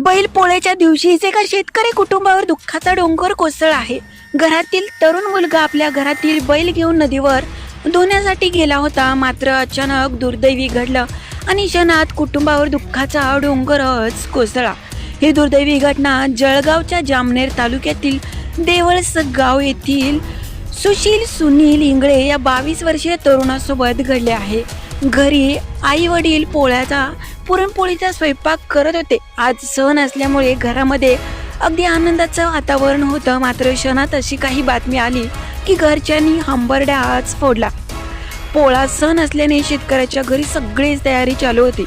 बैल पोळ्याच्या दिवशी एका शेतकरी कुटुंबावर दुःखाचा डोंगर कोसळ आहे. घरातील तरुण मुलगा आपल्या घरातील बैल घेऊन नदीवर धुण्यासाठी गेला होता. मात्र अचानक दुर्दैवी घडलं आणि क्षणात कुटुंबावर दुःखाचा डोंगरच कोसळला. ही दुर्दैवी घटना जळगावच्या जामनेर तालुक्यातील देवळस गाव येथील सुशील सुनील इंगळे या बावीस वर्षीय तरुणासोबत घडले आहे. घरी आई वडील पोळ्याचा पुरणपोळीचा स्वयंपाक करत होते. आज सण असल्यामुळे घरामध्ये अगदी आनंदाचं वातावरण होतं. मात्र क्षणात अशी काही बातमी आली की घरच्यांनी हंबरड्या आज फोडला. पोळा सण असल्याने शेतकऱ्याच्या घरी सगळीच तयारी चालू होती.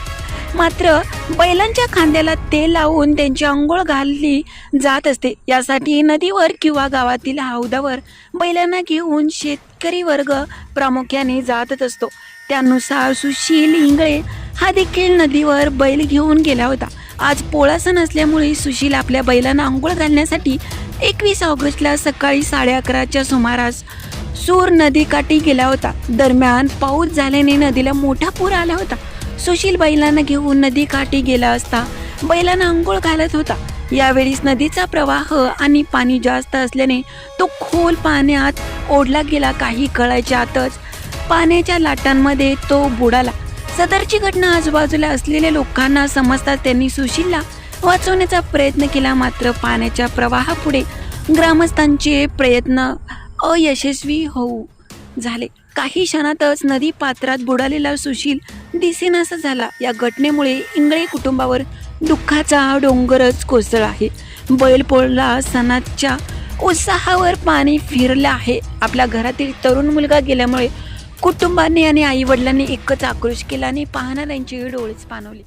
मात्र बैलांच्या खांद्याला तेल लावून त्यांची आंघोळ घालली जात असते. यासाठी नदीवर किंवा गावातील हौदावर बैलांना घेऊन शेतकरी वर्ग प्रामुख्याने जातच असतो. त्यानुसार सुशील इंगळे हा देखील नदीवर बैल घेऊन गेला होता. आज पोळा सण असल्यामुळे सुशील आपल्या बैलांना आंघोळ घालण्यासाठी एकवीस ऑगस्टला सकाळी साडे अकराच्या सुमारास सूर नदीकाठी गेला होता. दरम्यान पाऊस झाल्याने नदीला मोठा पूर आला होता. सुशील बैलांना घेऊन नदीकाठी गेला असता बैलांना आंघोळ घालत होता. यावेळीस नदीचा प्रवाह आणि पाणी जास्त असल्याने तो खोल पाण्यात ओढला गेला. काही कळायच्या आतच पाण्याच्या लाटांमध्ये तो बुडाला. सदरची घटना आजूबाजूला असलेल्या लोकांना समजता त्यांनी सुशीलला वाचवण्याचा प्रयत्न केला मात्र पाण्याच्या प्रवाहापुढे ग्रामस्थांचे प्रयत्न अयशस्वी होऊ झाले. काही क्षणातच नदी पात्रात बुडालेला सुशील दिसेनासा झाला. या घटनेमुळे इंगळे कुटुंबावर दुःखाचा डोंगरच कोसळ आहे. बैलपोळला सणाच्या उत्साहावर पाणी फिरलं आहे. आपल्या घरातील तरुण मुलगा गेल्यामुळे कुटुंबाने आणि आई वडिलांनी एकच आक्रोश केला आणि पाहणाऱ्यांची डोळेच पाणवली